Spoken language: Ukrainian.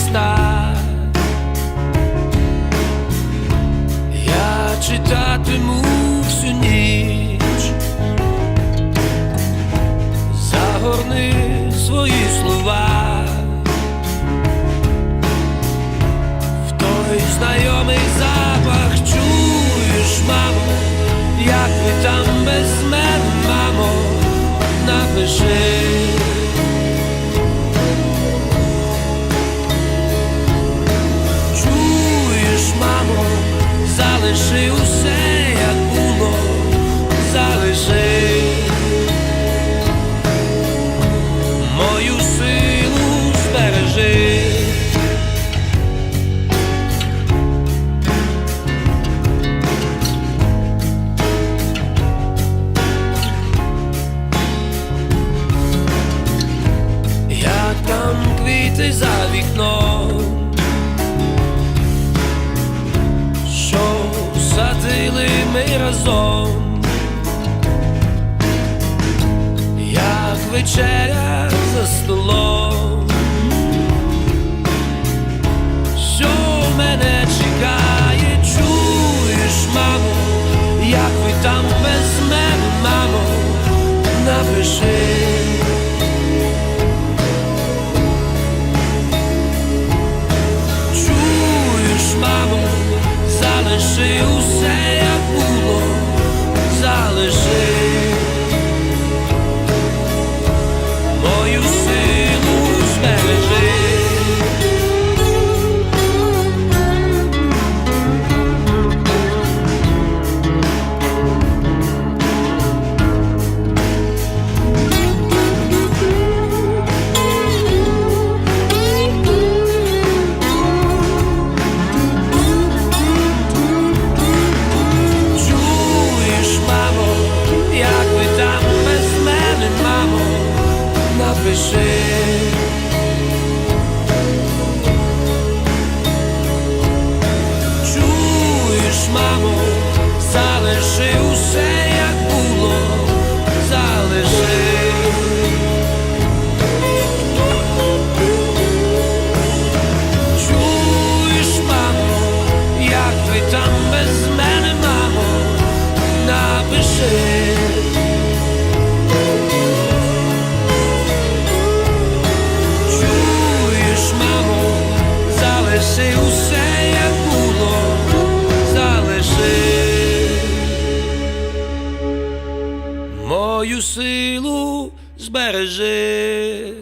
листа. Я читатиму всю ніч, загорни свої слова в той знайомий запах чуєш, мамо, як ви там без мене, мамо, напиши. Залиши усе, як разом, як вечеря за столом, що мене чекає, чуєш, мамо, як ви там без мене, мамо, напиши. Чуєш, мамо, залиши усе, залиши усе, як було, залиши. Чуєш, мамо, як ви там без мене, мамо, напиши. Чуєш, мамо, залиши усе, мою силу збережи.